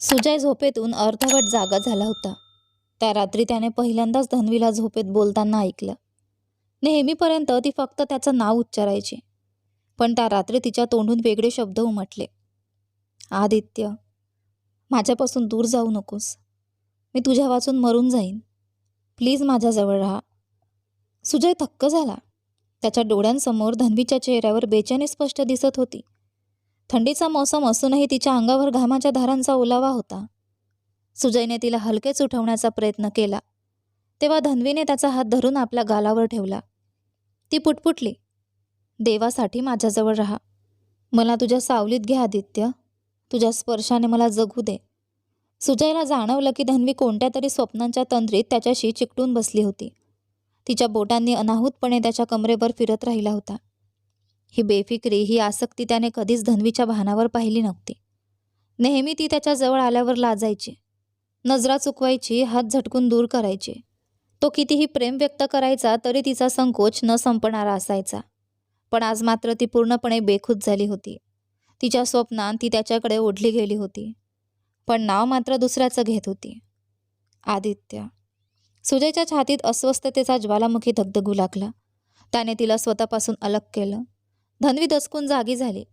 सुजय झोपेतून अर्धवट जागा झाला होता. त्या रात्री त्याने पहिल्यांदाच धन्वीला झोपेत बोलताना ऐकलं. नेहमीपर्यंत ती फक्त त्याचं नाव उच्चारायची. पण त्या रात्री तिच्या तोंडून वेगळे शब्द उमटले. आदित्य माझ्यापासून दूर जाऊ नकोस. मी तुझ्या वाचून मरून जाईन. प्लीज माझ्याजवळ राहा. सुजय थक्क झाला. त्याच्या डोळ्यांसमोर धन्वीच्या चेहऱ्यावर बेचैनी स्पष्ट दिसत होती. थंडीचा मौसम असूनही तिच्या अंगावर घामाच्या धारांचा ओलावा होता. सुजयने तिला हलकेच उठवण्याचा प्रयत्न केला. तेव्हा धन्वीने त्याचा हात धरून आपल्या गालावर ठेवला. ती पुटपुटली. देवासाठी माझ्याजवळ राहा. मला तुझ्या सावलीत घे आदित्य. तुझ्या स्पर्शाने मला जगू दे. सुजयला जाणवलं की धन्वी कोणत्या तरी स्वप्नांच्या तंद्रीत त्याच्याशी चिकटून बसली होती. तिच्या बोटांनी अनाहूतपणे त्याच्या कमरेवर फिरत राहिला होता. ही बेफिक्री ही आसक्ती त्याने कधीच धन्वीच्या भानावर पाहिली नव्हती. नेहमी ती त्याच्याजवळ आल्यावर लाजायची. नजरा चुकवायची हात झटकून दूर करायची. तो कितीही प्रेम व्यक्त करायचा तरी तिचा संकोच न संपणारा असायचा. पण आज मात्र ती पूर्णपणे बेखुद झाली होती. तिच्या स्वप्नात ती त्याच्याकडे ओढली गेली होती. पण नाव मात्र दुसऱ्याचं घेत होती. आदित्य. सुजयच्या छातीत अस्वस्थतेचा ज्वालामुखी धगधगू लागला. त्याने तिला स्वतःपासून अलग केलं. धन्वी दचकून जागी झाली.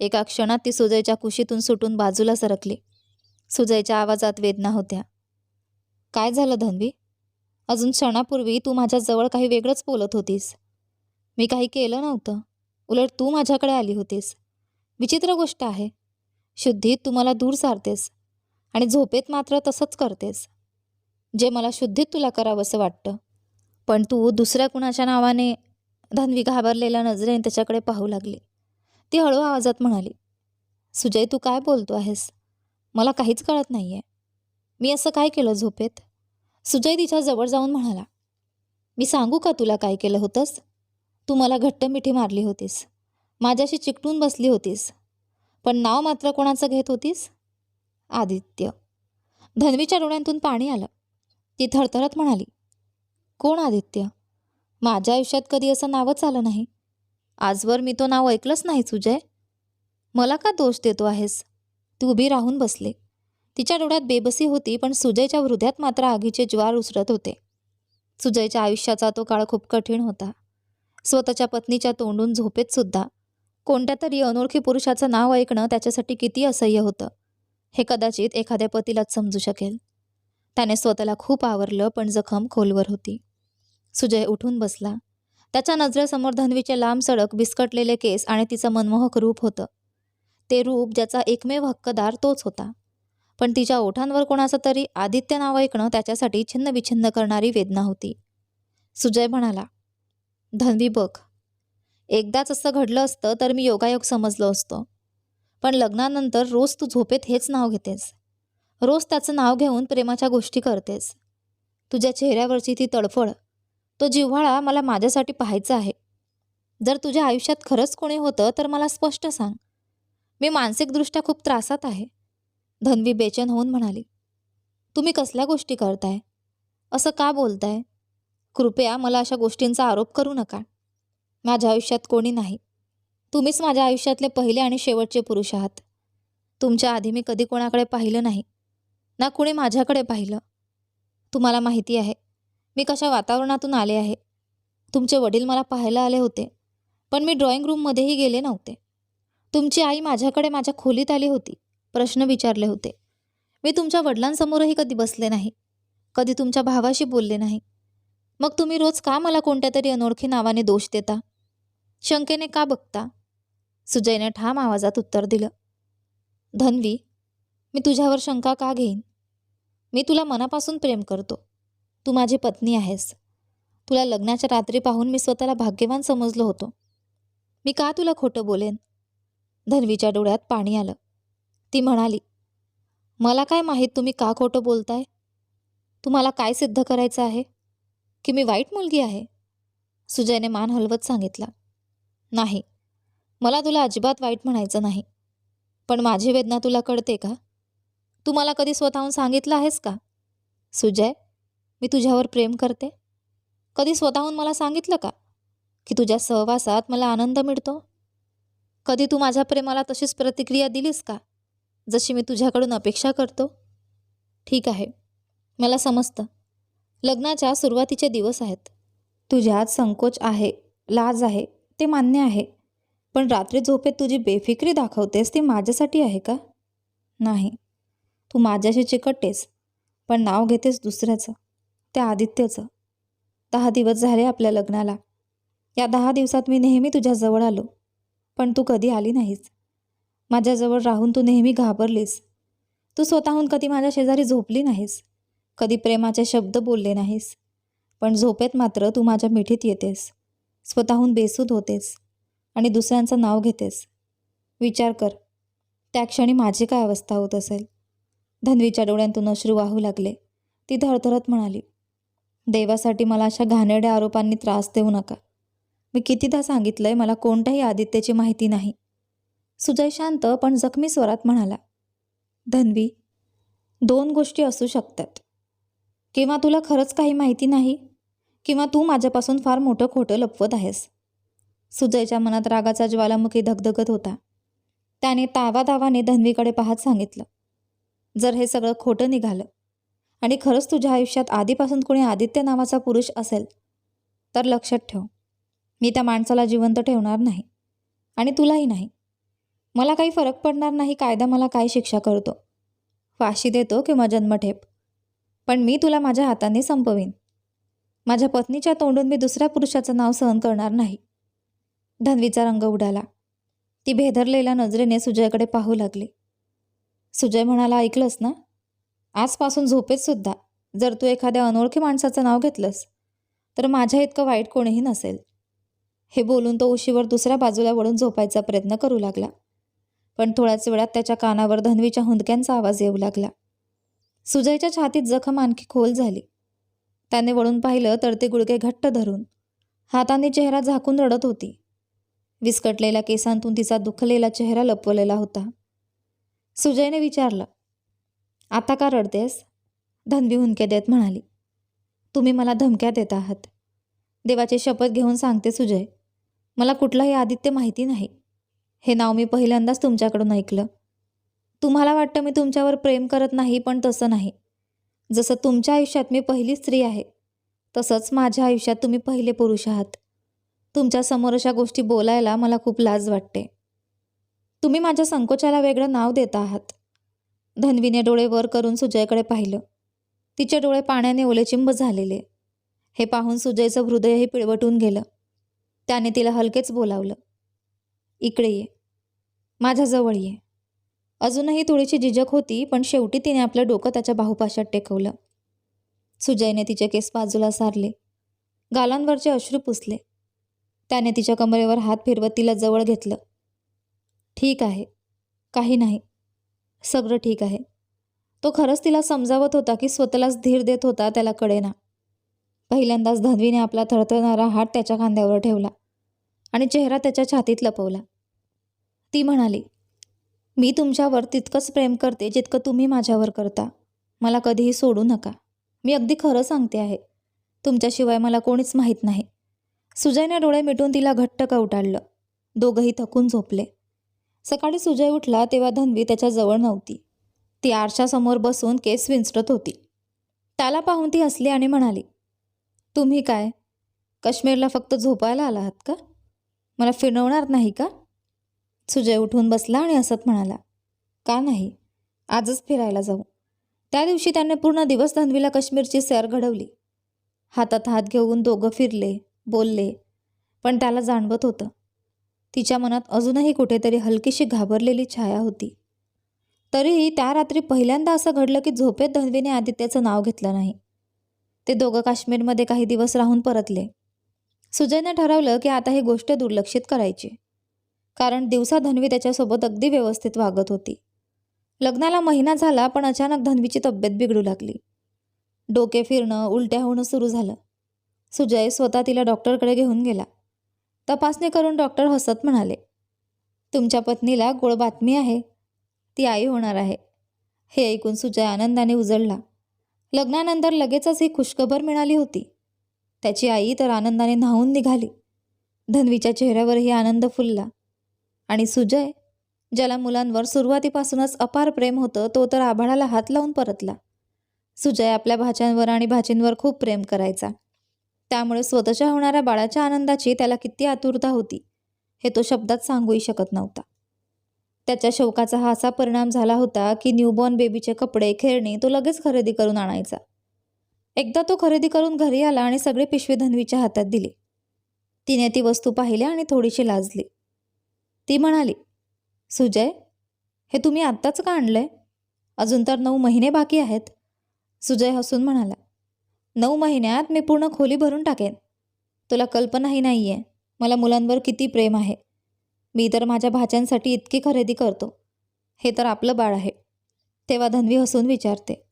एका क्षणात ती सुजयच्या कुशीतून सुटून बाजूला सरकली. सुजयच्या आवाजात वेदना होत्या. काय झालं धन्वी? अजून क्षणापूर्वी तू माझ्याजवळ काही वेगळंच बोलत होतीस. मी काही केलं नव्हतं. उलट तू माझ्याकडे आली होतीस. विचित्र गोष्ट आहे. शुद्धीत तू मला दूर सारतेस आणि झोपेत मात्र तसंच करतेस. जे मला शुद्धीत तुला करावंसं वाटतं. पण तू दुसऱ्या कुणाच्या नावाने धन्वी घाबरलेल्या नजरेने त्याच्याकडे पाहू लागली. ती हळू आवाजात म्हणाली सुजय तू काय बोलतो आहेस? मला काहीच कळत नाही आहे मी असं काय केलं झोपेत? सुजय तिच्या जवळ जाऊन म्हणाला मी सांगू का तुला काय केलं होतंस? तू मला घट्ट मिठी मारली होतीस. माझ्याशी चिकटून बसली होतीस. पण नाव मात्र कोणाचं घेत होतीस? आदित्य. धन्वीच्या डोळ्यांतून पाणी आलं. ती थरथरत म्हणाली कोण आदित्य? माझ्या आयुष्यात कधी असं नावच आलं नाही. आजवर मी तो नाव ऐकलंच नाही सुजय. मला का दोष देतो आहेस? ती उभी राहून बसले. तिच्या डोळ्यात बेबसी होती पण सुजयच्या हृदयात मात्र आगीचे ज्वार उसरत होते. सुजयच्या आयुष्याचा तो काळ खूप कठीण होता. स्वतःच्या पत्नीच्या तोंडून झोपेत सुद्धा. कोणत्या तरी अनोळखी पुरुषाचं नाव ऐकणं त्याच्यासाठी किती असह्य होतं. हे कदाचित एखाद्या पतीलाच समजू शकेल. त्याने स्वतःला खूप आवरलं पण जखम खोलवर होती. सुजय उठून बसला. त्याच्या नजरेसमोर धन्वीचे लांब सडक बिस्कटलेले केस आणि तिचं मनमोहक रूप होतं. ते रूप ज्याचा एकमेव हक्कदार तोच होता. पण तिच्या ओठांवर कोणाचं तरी आदित्य नाव ऐकणं त्याच्यासाठी छिन्नविछिन्न करणारी वेदना होती. सुजय म्हणाला धन्वी बघ एकदाच असं घडलं असतं तर मी योगायोग समजलो असतो. पण लग्नानंतर रोज तू झोपेत हेच नाव घेतेस. रोज त्याचं नाव घेऊन प्रेमाच्या गोष्टी करतेस. तुझ्या चेहऱ्यावरची ती तडफड तो जिव्हाळा मला माझ्यासाठी पाहायचा आहे. जर तुझ्या आयुष्यात खरंच कोणी होतं तर मला स्पष्ट सांग. मी मानसिकदृष्ट्या खूप त्रासात आहे. धन्वी बेचैन होऊन म्हणाली तुम्ही कसल्या गोष्टी करताय? असं का बोलताय? कृपया मला अशा गोष्टींचा आरोप करू नका. माझ्या आयुष्यात कोणी नाही. तुम्हीच माझ्या आयुष्यातले पहिले आणि शेवटचे पुरुष आहात. तुमच्या आधी मी कधी कोणाकडे पाहिलं नाही. ना कुणी माझ्याकडे पाहिलं. तुम्हाला माहिती आहे मी कशा वातावरणातून आले आहे? तुमचे वडील मला पाहायला आले होते पण मी ड्रॉइंग रूममध्येही गेले नव्हते. तुमची आई माझ्याकडे माझ्या खोलीत आली होती प्रश्न विचारले होते. मी तुमच्या वडिलांसमोरही कधी बसले नाही कधी तुमच्या भावाशी बोलले नाही. मग तुम्ही रोज का मला कोणत्या तरी अनोळखी नावाने दोष देता? शंकेने का बघता? सुजयने ठाम आवाजात उत्तर दिलं. धन्वी मी तुझ्यावर शंका का घेईन? मी तुला मनापासून प्रेम करतो. तू माझी पत्नी आहेस. तुला लग्नाच्या रात्री पाहून मी स्वतःला भाग्यवान समजलो होतो. मी का तुला खोटं बोलेन? धन्वीच्या डोळ्यात पाणी आलं. ती म्हणाली मला काय माहीत तुम्ही का खोटं बोलताय? तुम्हाला काय सिद्ध करायचं आहे? की मी वाईट मुलगी आहे? सुजयने मान हलवत सांगितला नाही मला तुला अजिबात वाईट म्हणायचं नाही. पण माझी वेदना तुला कळते का? तू मला कधी स्वतःहून सांगितलं आहेस का? सुजय मी तुझ्यावर प्रेम करते? कधी स्वतःहून मला सांगितलं का? की तुझ्या सहवासात मला आनंद मिळतो? कधी तू माझ्या प्रेमाला तशीच प्रतिक्रिया दिलीस का? जशी मी तुझ्याकडून अपेक्षा करतो? ठीक आहे. मला समजतं. लग्नाच्या सुरुवातीचे दिवस आहेत. तुझ्यात संकोच आहे लाज आहे ते मान्य आहे. पण रात्री झोपेत तुझी बेफिक्री दाखवतेस ती माझ्यासाठी आहे का? नाही. तू माझ्याशी चिकटतेस पण नाव घेतेस दुसऱ्याचं. त्या आदित्यचं. दहा दिवस झाले आपल्या लग्नाला. या दहा दिवसात मी नेहमी तुझ्याजवळ आलो पण तू कधी आली नाहीस. माझ्याजवळ राहून तू नेहमी घाबरलीस. तू स्वतःहून कधी माझ्या शेजारी झोपली नाहीस. कधी प्रेमाचे शब्द बोलले नाहीस. पण झोपेत मात्र तू माझ्या मिठीत येतेस. स्वतःहून बेसूद होतेस आणि दुसऱ्यांचं नाव घेतेस. विचार कर त्या क्षणी माझी काय अवस्था होत असेल? धन्वीच्या डोळ्यांतून अश्रू वाहू लागले. ती धडधडत म्हणाली देवासाठी मला अशा घाणेरड्या आरोपांनी त्रास देऊ नका. मी कितीदा सांगितलं आहे मला कोणत्याही आदित्यची माहिती नाही. सुजय शांत पण जखमी स्वरात म्हणाला धन्वी दोन गोष्टी असू शकतात. किंवा तुला खरंच काही माहिती नाही किंवा तू माझ्यापासून फार मोठं खोटं लपवत आहेस. सुजयच्या मनात रागाचा ज्वालामुखी धगधगत होता. त्याने तावादावाने धन्वीकडे पाहत सांगितलं जर हे सगळं खोटं निघालं आणि खरंच तुझ्या आयुष्यात आधीपासून कोणी आदित्य नावाचा पुरुष असेल तर लक्षात ठेव. मी त्या माणसाला जिवंत ठेवणार नाही आणि तुलाही नाही. मला काही फरक पडणार नाही कायदा मला काय शिक्षा करतो. फाशी देतो किंवा जन्मठेप. पण मी तुला माझ्या हाताने संपवीन. माझ्या पत्नीच्या तोंडून मी दुसऱ्या पुरुषाचं नाव सहन करणार नाही. धन्वीचा रंग उडाला. ती भेदरलेल्या नजरेने सुजयकडे पाहू लागली. सुजय म्हणाला ऐकलंस ना? आजपासून झोपेतसुद्धा जर तू एखाद्या अनोळखी माणसाचं नाव घेतलंस तर माझ्या इतकं वाईट कोणीही नसेल. हे बोलून तो उशीवर दुसऱ्या बाजूला वळून झोपायचा प्रयत्न करू लागला. पण थोड्याच वेळात त्याच्या कानावर धनवीच्या हुंदक्यांचा आवाज येऊ लागला. सुजयच्या छातीत जखम आणखी खोल झाली. त्याने वळून पाहिलं तर ते गुडघे घट्ट धरून हाताने चेहरा झाकून रडत होती. विस्कटलेल्या केसांतून तिचा दुखलेला चेहरा लपवलेला होता. सुजयने विचारलं आता का रडतेस? धनवी हुंके देत म्हणाली. तुम्ही मला धमक्या देत आहात. देवाची शपथ घेऊन सांगते सुजय. मला कुठलाही आदित्य माहिती नाही. हे नाव मी पहिल्यांदाच तुमच्याकडून ऐकलं. तुम्हाला वाटतं मी तुमच्यावर प्रेम करत नाही पण तसं नाही. जसं तुमच्या आयुष्यात मी पहिली स्त्री आहे तसंच माझ्या आयुष्यात तुम्ही पहिले पुरुष आहात. तुमच्यासमोर अशा गोष्टी बोलायला मला खूप लाज वाटते. तुम्ही माझ्या संकोचाला वेगळं नाव देत आहात. धन्वीने डोळे वर करून सुजयकडे पाहिलं. तिचे डोळे पाण्याने ओलेचिंब झालेले. हे पाहून सुजयचं हृदयही पिळवटून गेलं. त्याने तिला हलकेच बोलावलं. इकडे ये. माझ्याजवळ ये. अजूनही थोडीशी झिजक होती पण शेवटी तिने आपलं डोकं त्याच्या बाहुपाशात टेकवलं. सुजयने तिचे केस बाजूला सारले. गालांवरचे अश्रू पुसले. त्याने तिच्या कमरेवर हात फिरवत तिला जवळ घेतलं. ठीक आहे. काही नाही. सगळं ठीक आहे. तो खरंच तिला समजावत होता की स्वतःलाच धीर देत होता त्याला कळेना. पहिल्यांदाच धनवीने आपला थरथरणारा हात त्याच्या खांद्यावर ठेवला आणि चेहरा त्याच्या छातीत लपवला. ती म्हणाली मी तुमच्यावर तितकंच प्रेम करते जितकं तुम्ही माझ्यावर करता. मला कधीही सोडू नका. मी अगदी खरं सांगते आहे. तुमच्याशिवाय मला कोणीच माहीत नाही. सुजयने डोळे मिटून तिला घट्ट कवटाळलं. दोघंही थकून झोपले. सकाळी सुजय उठला तेव्हा धन्वी त्याच्याजवळ नव्हती. ती आरशासमोर बसून केस विंचरत होती. त्याला पाहून ती हसली आणि म्हणाली तुम्ही काय? काश्मीरला फक्त झोपायला आला आहात का? मला फिरवणार नाही का? सुजय उठून बसला आणि हसत म्हणाला का नाही? आजच फिरायला जाऊ. त्या दिवशी त्याने पूर्ण दिवस धन्वीला काश्मीरची सैर घडवली. हातात हात घेऊन दोघं फिरले बोलले पण त्याला जाणवत होतं. तिच्या मनात अजूनही कुठेतरी हलकीशी घाबरलेली छाया होती. तरीही त्या रात्री पहिल्यांदा असं घडलं की झोपेत धनवीने आदित्याचं नाव घेतलं नाही. ते दोघं काश्मीरमध्ये काही दिवस राहून परतले. सुजयने ठरवलं की आता ही गोष्ट दुर्लक्षित करायची. कारण दिवसा धन्वी त्याच्यासोबत अगदी व्यवस्थित वागत होती. लग्नाला महिना झाला पण अचानक धन्वीची तब्येत बिघडू लागली. डोके फिरणं उलट्या होणं सुरू झालं. सुजय स्वतः तिला डॉक्टरकडे घेऊन गेला. तपासणी करून डॉक्टर हसत म्हणाले तुमच्या पत्नीला गोड बातमी आहे. ती आई होणार आहे. हे ऐकून सुजय आनंदाने उजळला. लग्नानंतर लगेचच ही खुशखबर मिळाली होती. त्याची आई तर आनंदाने न्हावून निघाली. धन्वीच्या चेहऱ्यावरही आनंद फुलला. आणि सुजय ज्याला मुलांवर सुरुवातीपासूनच अपार प्रेम होतं तो तर आभाळाला हात लावून परतला. सुजय आपल्या भाच्यांवर आणि भाचींवर खूप प्रेम करायचा. त्यामुळे स्वतःच्या होणाऱ्या बाळाच्या आनंदाची त्याला किती आतुरता होती हे तो शब्दात सांगूही शकत नव्हता. त्याच्या शौकाचा हा असा परिणाम झाला होता की न्यूबॉर्न बेबीचे कपडे खेळणी तो लगेच खरेदी करून आणायचा. एकदा तो खरेदी करून घरी आला आणि सगळे पिशवी धनवीच्या हातात दिली. तिने ती वस्तू पाहिल्या आणि थोडीशी लाजली. ती म्हणाली सुजय हे तुम्ही आत्ताच का आणलंय? अजून तर नऊ महिने बाकी आहेत. सुजय हसून म्हणाला नऊ महिन्यात मी पूर्ण खोली भरून टाकेन. तुला कल्पनाही नाही आहे मला मुलांवर किती प्रेम आहे. मी तर माझ्या भाच्यांसाठी इतकी खरेदी करतो. हे तर आपलं बाळ आहे. तेव्हा धन्वी हसून विचारते.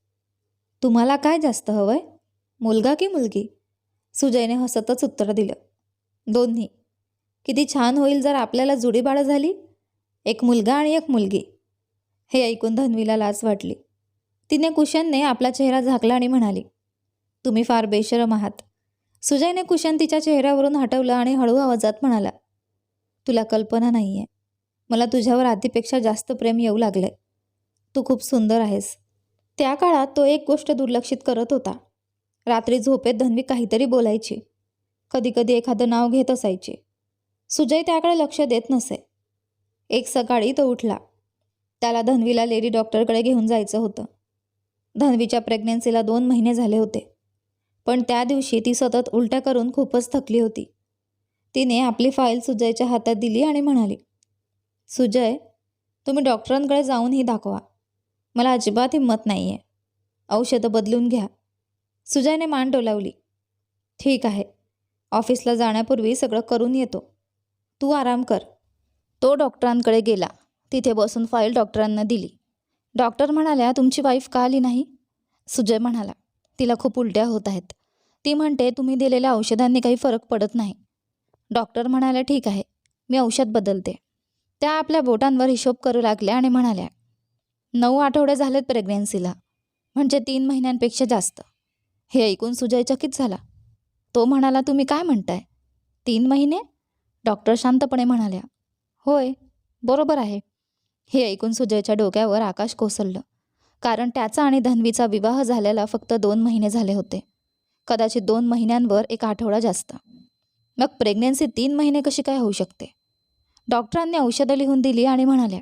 तुम्हाला काय जास्त हवंय? मुलगा की मुलगी? सुजयने हसतच उत्तर दिलं. दोन्ही. किती छान होईल जर आपल्याला जुडी बाळं झाली. एक मुलगा आणि एक मुलगी. हे ऐकून धन्वीला लाज वाटली. तिने कुशनने आपला चेहरा झाकला आणि म्हणाली तुम्ही फार बेशरम आहात. सुजयने कुशन तिच्या चेहऱ्यावरून हटवलं आणि हळू आवाजात म्हणाला तुला कल्पना नाही आहे मला तुझ्यावर आधीपेक्षा जास्त प्रेम येऊ लागलंय. तू खूप सुंदर आहेस. त्या काळात तो एक गोष्ट दुर्लक्षित करत होता. रात्री झोपेत धन्वी काहीतरी बोलायची. कधीकधी एखादं नाव घेत असायची. सुजय त्याकडे लक्ष देत नसे. एक सकाळी तो उठला. त्याला धन्वीला लेडी डॉक्टरकडे घेऊन जायचं होतं. धन्वीच्या प्रेग्नेन्सीला दोन महिने झाले होते. पण त्या दिवशी ती सतत उलट्या करून खूपच थकली होती. तिने आपली फाईल सुजयच्या हातात दिली आणि म्हणाली सुजय तुम्ही डॉक्टरांकडे जाऊनही दाखवा. मला अजिबात हिंमत नाही आहे औषधं बदलून घ्या. सुजयने मान डोलावली ठीक आहे. ऑफिसला जाण्यापूर्वी सगळं करून येतो. तू आराम कर. तो डॉक्टरांकडे गेला. तिथे बसून फाईल डॉक्टरांना दिली. डॉक्टर म्हणाल्या तुमची वाईफ का आली नाही? सुजय म्हणाला तिला खूप उलट्या होत आहेत. ती म्हणते तुम्ही दिलेल्या औषधांनी काही फरक पडत नाही. डॉक्टर म्हणाल्या ठीक आहे मी औषध बदलते. त्या आपल्या बोटांवर हिशोब करू लागल्या आणि म्हणाल्या नऊ आठवडे झालेत प्रेग्नेन्सीला म्हणजे तीन महिन्यांपेक्षा जास्त. हे ऐकून सुजय चकित झाला. तो म्हणाला तुम्ही काय म्हणताय? तीन महिने? डॉक्टर शांतपणे म्हणाल्या होय बरोबर आहे. हे ऐकून सुजयच्या डोक्यावर आकाश कोसळलं. कारण त्याचा आणि धन्वीचा विवाह झालेला फक्त दोन महिने झाले होते. कदाचित दोन महिन्यांवर एक आठवडा जास्त. मग प्रेग्नेन्सी तीन महिने कशी काय होऊ शकते? डॉक्टरांनी औषधं लिहून दिली आणि म्हणाल्या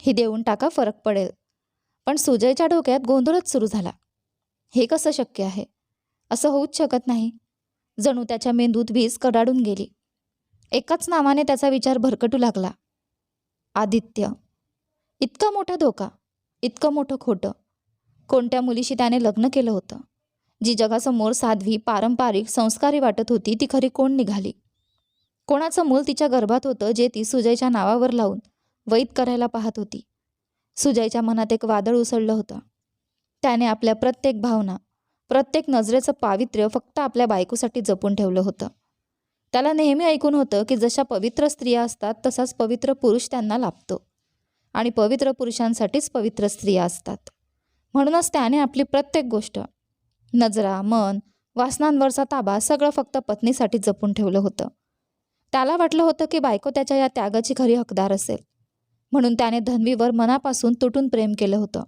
ही देऊन टाका फरक पडेल. पण सुजयच्या डोक्यात गोंधळच सुरू झाला. हे कसं शक्य आहे? असं होऊच शकत नाही. जणू त्याच्या मेंदूत वीज कडाडून गेली. एकाच नावाने त्याचा विचार भरकटू लागला. आदित्य इतका मोठा धोका. इतकं मोठं खोटं. कोणत्या मुलीशी त्याने लग्न केलं होतं? जी जगासमोर साध्वी पारंपरिक संस्कारी वाटत होती ती खरी कोण निघाली? कोणाचं मूल तिच्या गर्भात होतं जे ती सुजयच्या नावावर लावून वैद करायला पाहत होती? सुजयच्या मनात एक वादळ उसळलं होतं. त्याने आपल्या प्रत्येक भावना प्रत्येक नजरेचं पावित्र्य फक्त आपल्या बायकोसाठी जपून ठेवलं होतं. त्याला नेहमी ऐकून होतं की जशा पवित्र स्त्रिया असतात तसाच पवित्र पुरुष त्यांना लाभतो. आणि पवित्र पुरुषांसाठीच पवित्र स्त्रिया असतात. म्हणूनच त्याने आपली प्रत्येक गोष्ट नजरा मन वासनांवरचा ताबा सगळं फक्त पत्नीसाठी जपून ठेवलं होतं. त्याला वाटलं होतं की बायको त्याच्या या त्यागाची खरी हकदार असेल. म्हणून त्याने धन्वीवर मनापासून तुटून प्रेम केलं होतं.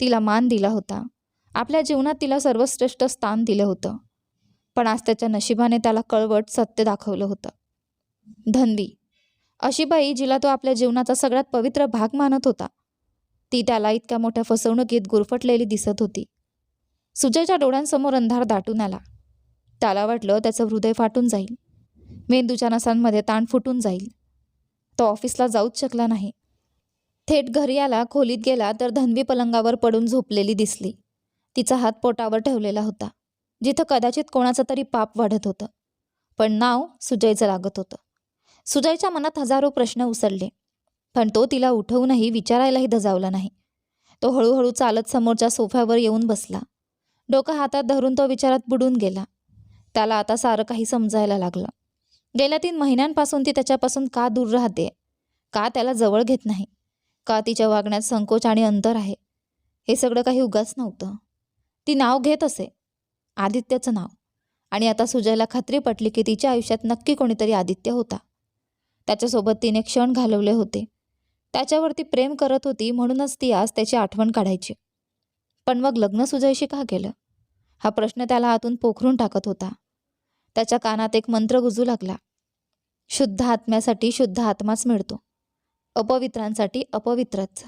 तिला मान दिला होता. आपल्या जीवनात तिला सर्वश्रेष्ठ स्थान दिलं होतं. पण आज त्याच्या नशिबाने त्याला कळवट सत्य दाखवलं होतं. धन्वी अशी बाई जिला तो आपल्या जीवनाचा सगळ्यात पवित्र भाग मानत होता. ती त्याला इतक्या मोठ्या फसवणुकीत गुरफटलेली दिसत होती. सुजयच्या डोळ्यांसमोर अंधार दाटून आला. त्याला वाटलं त्याचं हृदय फाटून जाईल. मेंदूच्या नसांमध्ये ताण फुटून जाईल. तो ऑफिसला जाऊच शकला नाही. थेट घरी आला खोलीत गेला तर धनवी पलंगावर पडून झोपलेली दिसली. तिचा हात पोटावर ठेवलेला होता जिथं कदाचित कोणाचं तरी पाप वाढत होतं. पण नाव सुजयचं लागत होतं. सुजयच्या मनात हजारो प्रश्न उसळले. पण तो तिला उठवूनही विचारायलाही धजावला नाही. तो हळूहळू चालत समोरच्या सोफ्यावर येऊन बसला. डोकं हातात धरून तो विचारात बुडून गेला. त्याला आता सारं काही समजायला लागलं. गेल्या तीन महिन्यांपासून ती त्याच्यापासून का दूर राहते? का त्याला जवळ घेत नाही? का तिच्या वागण्यात संकोच आणि अंतर आहे? हे सगळं काही उगाच नव्हतं. ती नाव घेत असे. आदित्यचं नाव. आणि आता सुजयला खात्री पटली की तिच्या आयुष्यात नक्की कोणीतरी आदित्य होता. त्याच्यासोबत तिने क्षण घालवले होते. त्याच्यावरती प्रेम करत होती म्हणूनच ती आज त्याची आठवण काढायची. पण मग लग्न सुजयशी का केलं? हा प्रश्न त्याला आतून पोखरून टाकत होता. त्याच्या कानात एक मंत्र गुजू लागला. शुद्ध आत्म्यासाठी शुद्ध आत्माच मिळतो. अपवित्रांसाठी अपवित्रच.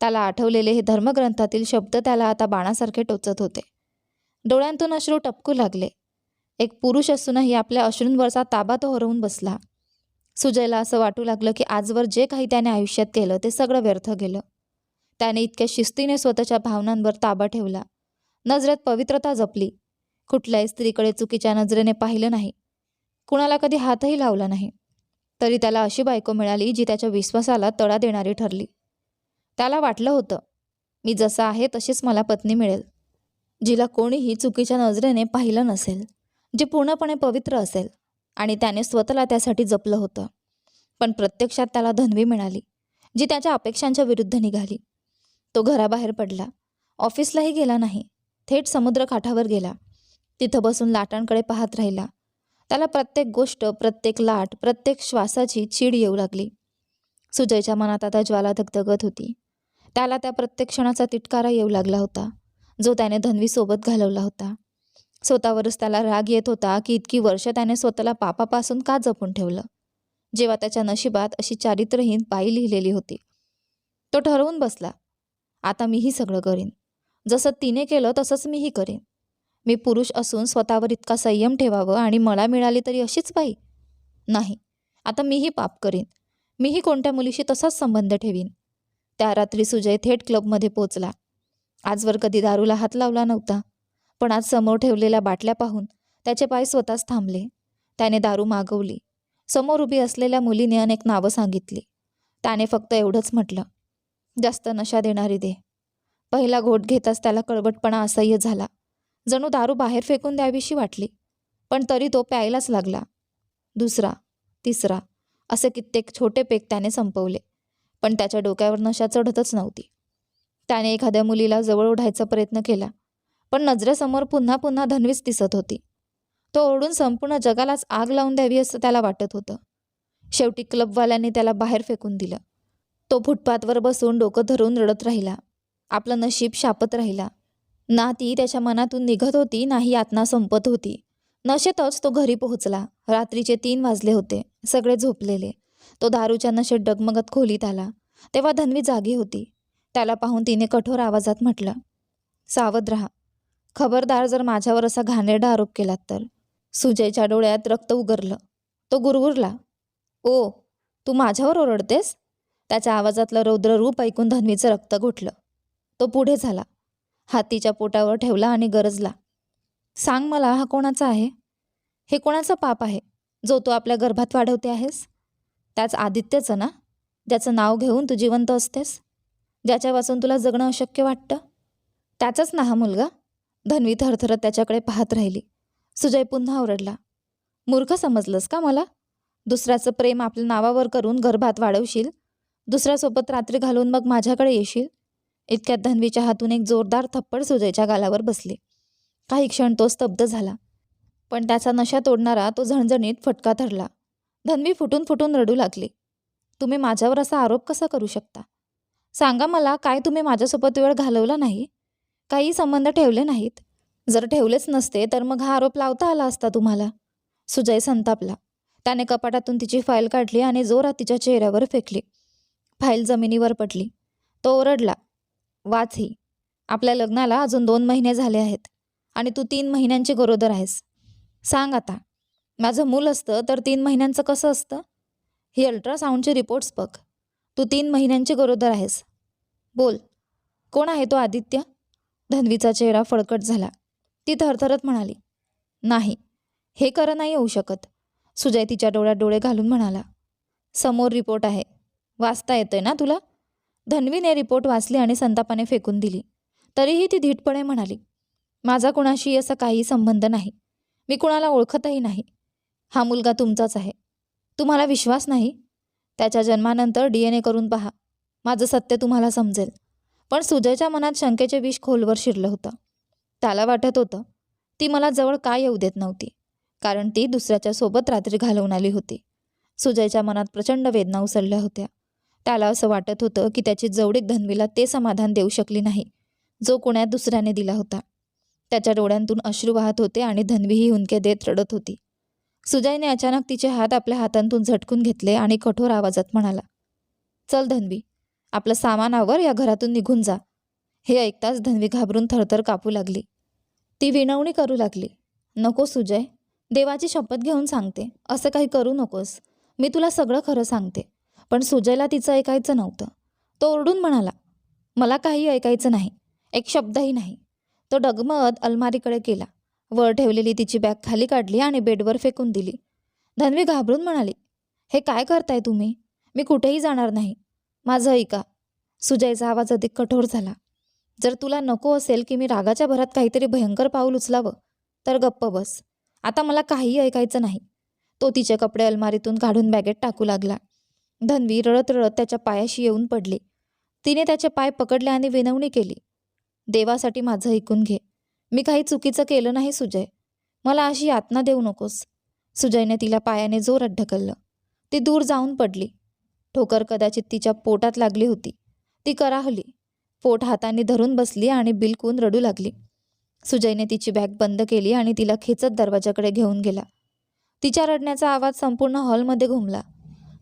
त्याला आठवलेले हे धर्मग्रंथातील शब्द त्याला आता बाणासारखे टोचत होते. डोळ्यांतून अश्रू टपकू लागले. एक पुरुष असूनही आपल्या अश्रूंवरचा ताबा तो हरवून बसला. सुजयला असं वाटू लागलं की आजवर जे काही त्याने आयुष्यात केलं ते सगळं व्यर्थ गेलं. त्याने इतक्या शिस्तीने स्वतःच्या भावनांवर ताबा ठेवला. नजरेत पवित्रता जपली. कुठल्याही स्त्रीकडे चुकीच्या नजरेने पाहिलं नाही. कुणाला कधी हातही लावला नाही. तरी त्याला अशी बायको मिळाली जी त्याच्या विश्वासाला तडा देणारी ठरली. त्याला वाटलं होतं मी जसा आहे तशीच मला पत्नी मिळेल जिला कोणीही चुकीच्या नजरेने पाहिलं नसेल जी पूर्णपणे पवित्र असेल. आणि त्याने स्वतःला त्यासाठी जपलं होतं. पण प्रत्यक्षात त्याला धनवी मिळाली जी त्याच्या अपेक्षांच्या विरुद्ध निघाली. तो घराबाहेर पडला. ऑफिसलाही गेला नाही. थेट समुद्रकाठावर गेला. तिथं बसून लाटांकडे पाहत राहिला. त्याला प्रत्येक गोष्ट प्रत्येक लाट प्रत्येक श्वासाची चीड येऊ लागली. सुजयच्या मनात आता ज्वाला धगधगत होती. त्याला त्या प्रत्येक क्षणाचा तिटकारा येऊ लागला होता जो त्याने धन्वीसोबत घालवला होता. स्वतःवरच त्याला राग येत होता की इतकी वर्ष त्याने स्वतःला पापापासून का जपून ठेवलं? जेव्हा त्याच्या नशिबात अशी चारित्रहीन बाई लिहिलेली होती. तो ठरवून बसला. आता मीही सगळं करीन. जसं तिने केलं तसंच मीही करीन. मी पुरुष असून स्वतःवर इतका संयम ठेवावं आणि मला मिळाली तरी अशीच बाई? नाही. आता मीही पाप करीन. मीही कोणत्या मुलीशी तसाच संबंध ठेवीन? त्या रात्री सुजय थेट क्लबमध्ये पोचला. आजवर कधी दारूला हात लावला नव्हता. पण आज समोर ठेवलेल्या बाटल्या पाहून त्याचे पाय स्वतःच थांबले. त्याने दारू मागवली. समोर उभी असलेल्या मुलीने अनेक नावं सांगितली. त्याने फक्त एवढंच म्हटलं जास्त नशा देणारी दे. पहिला घोट घेताच त्याला कळबटपणा असह्य झाला. जणू दारू बाहेर फेकून द्यावीशी वाटली पण तरी तो प्यायलाच लागला. दुसरा तिसरा असे कित्येक छोटे पेक त्याने संपवले पण त्याच्या डोक्यावर नशा चढतच नव्हती. त्याने एखाद्या मुलीला जवळ ओढायचा प्रयत्न केला पण नजरेसमोर पुन्हा पुन्हा धनवीच दिसत होती. तो ओढून संपूर्ण जगालाच आग लावून द्यावी असं त्याला वाटत होतं. शेवटी क्लबवाल्यांनी त्याला बाहेर फेकून दिलं. तो फुटपाथवर बसून डोकं धरून रडत राहिला. आपलं नशीब शापत राहिला. ना ती त्याच्या मनातून निघत होती नाही यातना संपत होती. नशेतच तो घरी पोहोचला. रात्रीचे तीन वाजले होते. सगळे झोपलेले. तो दारूच्या नशेत डगमगत खोलीत आला. तेव्हा धनवी जागी होती. त्याला पाहून तिने कठोर आवाजात म्हटलं सावध रहा. खबरदार जर माझ्यावर असा घाणेरडा आरोप केलात तर? सुजयच्या डोळ्यात रक्त उगरलं. तो गुरगुरला ओ तू माझ्यावर ओरडतेस? त्याच्या आवाजातलं रौद्ररूप ऐकून धन्वीचं रक्त घोटलं. तो पुढे झाला. हातीच्या पोटावर ठेवला आणि गरजला. सांग मला हा कोणाचा आहे? हे कोणाचं पाप आहे? जो तू आपल्या गर्भात वाढवते आहेस? त्याच आदित्यचं ना? ज्याचं नाव घेऊन तू जिवंत असतेस? ज्याच्यापासून तुला जगणं अशक्य वाटतं? त्याचाच ना हा मुलगा? धन्वी थरथरत त्याच्याकडे पाहत राहिली. सुजय पुन्हा ओरडला. मूर्ख समजलंस का मला? दुसऱ्याचं प्रेम आपल्या नावावर करून गर्भात वाढवशील? दुसऱ्यासोबत रात्री घालून मग माझ्याकडे येशील? इतक्यात धन्वीच्या हातून एक जोरदार थप्पड सुजयच्या गालावर बसले. काही क्षण तो स्तब्ध झाला पण त्याचा नशा तोडणारा तो झणझणीत फटका धरला. धन्वी फुटून फुटून रडू लागली. तुम्ही माझ्यावर असा आरोप कसा करू शकता? सांगा मला काय तुम्ही माझ्यासोबत वेळ घालवला नाही? काही संबंध ठेवले नाहीत. जर ठेवलेच नसते तर मग हा आरोप लावता आला असता तुम्हाला? सुजय संतापला. त्याने कपाटातून तिची फाईल काढली आणि जोरात तिच्या चेहऱ्यावर फेकली. फाईल जमिनीवर पडली. तो ओरडला वाच ही. आपल्या लग्नाला अजून दोन महिने झाले आहेत आणि तू तीन महिन्यांची गरोदर आहेस. सांग आता माझं मूल असतं तर तीन महिन्यांचं कसं असतं? ही अल्ट्रासाऊंडचे रिपोर्ट्स बघ. तू तीन महिन्यांची गरोदर आहेस. बोल कोण आहे तो आदित्य? धन्वीचा चेहरा फळकट झाला. ती थरथरत म्हणाली नाही हे खरं नाही होऊ शकत. सुजय तिच्या डोळ्यात डोळे घालून म्हणाला समोर रिपोर्ट आहे. वाचता येतंय ना तुला? धन्वीने रिपोर्ट वाचली आणि संतापाने फेकून दिली. तरीही ती धीटपणे म्हणाली माझा कुणाशी असा काही संबंध नाही. मी कुणाला ओळखतही नाही. हा मुलगा तुमचाच आहे. तुम्हाला विश्वास नाही? त्याच्या जन्मानंतर डी एन ए करून पहा. माझं सत्य तुम्हाला समजेल. पण सुजयच्या मनात शंकेचे विष खोलवर शिरलं होतं. त्याला वाटत होतं ती मला जवळ का येऊ देत नव्हती? कारण ती दुसऱ्याच्या सोबत रात्री घालवून आली होती. सुजयच्या मनात प्रचंड वेदना उसळल्या होत्या. त्याला असं वाटत होतं की त्याची जवळीक धन्वीला ते समाधान देऊ शकली नाही जो कुण्यात दुसऱ्याने दिला होता. त्याच्या डोळ्यांतून अश्रू वाहत होते आणि धन्वीही हुंके देत रडत होती. सुजयने अचानक तिचे हात आपल्या हातांतून झटकून घेतले आणि कठोर आवाजात म्हणाला चल धन्वी आपलं सामान आवर या घरातून निघून जा. हे ऐकताच धन्वी घाबरून थरथर कापू लागली. ती विनवणी करू लागली. नको सुजय देवाची शपथ घेऊन सांगते. असं काही करू नकोस. मी तुला सगळं खरं सांगते. पण सुजयला तिचं ऐकायचं नव्हतं. तो ओरडून म्हणाला मला काही ऐकायचं नाही. एक शब्दही नाही. तो डगमत अलमारीकडे गेला. वर ठेवलेली तिची बॅग खाली काढली आणि बेडवर फेकून दिली. धन्वी घाबरून म्हणाली हे काय करताय तुम्ही? मी कुठेही जाणार नाही. माझं ऐका. सुजयचा आवाज अधिक कठोर झाला. जर तुला नको असेल की मी रागाच्या भरात काहीतरी भयंकर पाऊल उचलावं तर गप्प बस. आता मला काहीही ऐकायचं नाही. तो तिचे कपडे अलमारीतून काढून बॅगेत टाकू लागला. धन्वी रडत रडत त्याच्या पायाशी येऊन पडली. तिने त्याचे पाय पकडले आणि विनवणी केली. देवासाठी माझं ऐकून घे. मी काही चुकीचं केलं नाही सुजय. मला अशी यातना देऊ नकोस. सुजयने तिला पायाने जोरात ढकललं. ती दूर जाऊन पडली. ठोकर कदाचित तिच्या पोटात लागली होती. ती कराहली. पोट हाताने धरून बसली आणि बिलकून रडू लागली. सुजयने तिची बॅग बंद केली आणि तिला खेचत दरवाजाकडे घेऊन गेला. तिच्या रडण्याचा आवाज संपूर्ण हॉलमध्ये घुमला.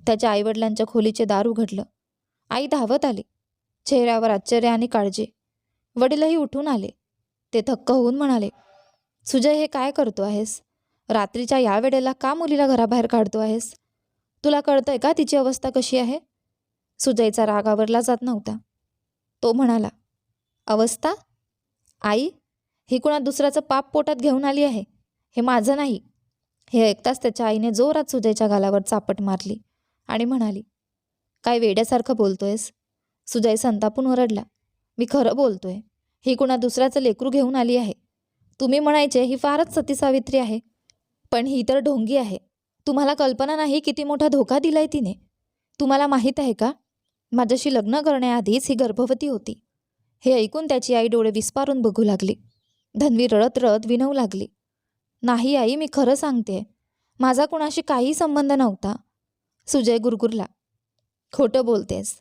त्याच्या आईवडिलांच्या खोलीचे दार उघडलं. आई धावत आली. चेहऱ्यावर आश्चर्य आणि काळजी. वडीलही उठून आले. ते थक्क होऊन म्हणाले सुजय हे काय करतो आहेस? रात्रीच्या या वेळेला का मुलीला घराबाहेर काढतो आहेस? तुला कळतंय का तिची अवस्था कशी आहे? सुजयचा राग आवरला जात नव्हता. तो म्हणाला अवस्था? आई ही कुणा दुसऱ्याचं पाप पोटात घेऊन आली आहे? हे माझं नाही. हे ऐकताच त्याच्या आईने जोरात सुजयच्या गालावर चापट मारली आणि म्हणाली काय वेड्यासारखं बोलतोयस? सुजय संतापून ओरडला मी खरं बोलतोय ही कुणा दुसऱ्याचं लेकरू घेऊन आली आहे. तुम्ही म्हणायचे ही फारच सती सावित्री आहे पण ही तर ढोंगी आहे. तुम्हाला कल्पना नाही किती मोठा धोका दिलाय तिने? तुम्हाला माहीत आहे का? माझ्याशी लग्न करण्याआधीच ही गर्भवती होती. हे ऐकून त्याची आई डोळे विस्पारून बघू लागली. धन्वी रडत रडत विनवू लागली. नाही आई मी खरं सांगते. माझा कुणाशी काही संबंध नव्हता. सुजय गुरगुरला. खोटं बोलतेस.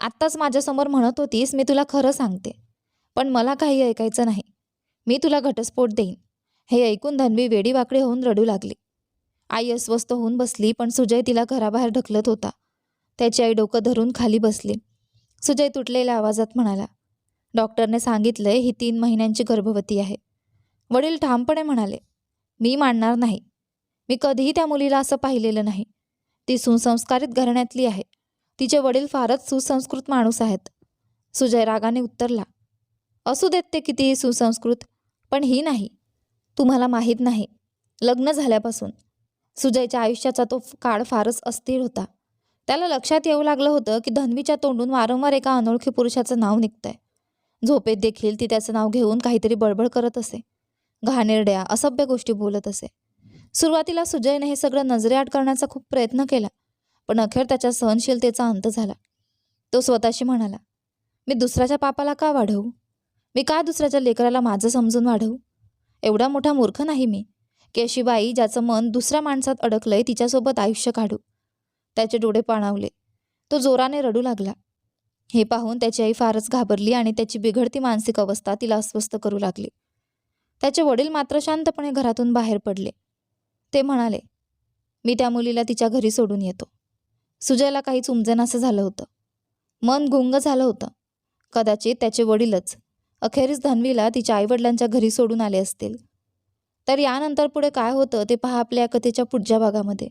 आत्ताच माझ्यासमोर म्हणत होतीस मी तुला खरं सांगते. पण मला काही ऐकायचं नाही. मी तुला घटस्फोट देईन. हे ऐकून धन्वी वेडीवाकडे होऊन रडू लागली. आई अस्वस्थ होऊन बसली पण सुजय तिला घराबाहेर ढकलत होता. त्याची आई डोकं धरून खाली बसली. सुजय तुटलेल्या आवाजात म्हणाला डॉक्टरने सांगितलंय ही तीन महिन्यांची गर्भवती आहे. वडील ठामपणे म्हणाले मी मानणार नाही. मी कधीही त्या मुलीला असं पाहिलेलं नाही. ती सुसंस्कारित घराण्यातली आहे. तिचे वडील फारच सुसंस्कृत माणूस आहेत. सुजय रागाने उत्तरला असू देत ते कितीही सुसंस्कृत पण ही नाही. तुम्हाला माहीत नाही. लग्न झाल्यापासून. सुजयच्या आयुष्याचा तो काळ फारच अस्थिर होता. त्याला लक्षात येऊ लागलं होतं की धन्वीच्या तोंडून वारंवार एका अनोळखी पुरुषाचं नाव निघतंय. झोपेत देखील ती त्याचं नाव घेऊन काहीतरी बडबड करत असे. घाणेरड्या असभ्य गोष्टी बोलत असे. सुरुवातीला सुजयने हे सगळं नजरेआड करण्याचा खूप प्रयत्न केला पण अखेर त्याच्या सहनशीलतेचा अंत झाला. तो स्वतःशी म्हणाला मी दुसऱ्याच्या पापाला का वाढवू? मी का दुसऱ्याच्या लेकराला माझं समजून वाढवू? एवढा मोठा मूर्ख नाही मी. की अशी बाई ज्याचं मन दुसऱ्या माणसात अडकलंय तिच्यासोबत आयुष्य काढू. त्याचे डोळे पाणावले. तो जोराने रडू लागला. हे पाहून त्याची आई फारच घाबरली आणि त्याची बिघडती मानसिक अवस्था तिला अस्वस्थ करू लागली. त्याचे वडील मात्र शांतपणे घरातून बाहेर पडले. ते म्हणाले मी त्या मुलीला तिच्या घरी सोडून येतो. सुजयला काही उमजेनासं झालं होतं. मन गुंग झालं होतं. कदाचित त्याचे वडीलच अखेरीस धन्वीला तिच्या आईवडिलांच्या घरी सोडून आले असतील. तर यानंतर पुढे काय होतं ते पहा आपल्या कथेच्या पुढच्या भागामध्ये.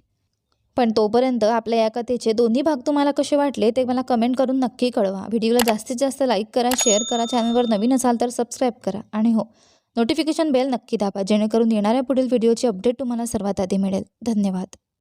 पण तोपर्यंत आपल्या या कथेचे दोन्ही भाग तुम्हाला कसे वाटले ते मला कमेंट करून नक्की कळवा. व्हिडिओला जास्तीत जास्त लाईक करा शेअर करा चॅनलवर नवीन असाल तर सबस्क्राईब करा. आणि हो नोटिफिकेशन बेल नक्की दाबा जेणेकरून येणाऱ्या पुढील व्हिडिओची अपडेट तुम्हाला सर्वात आधी मिळेल. धन्यवाद.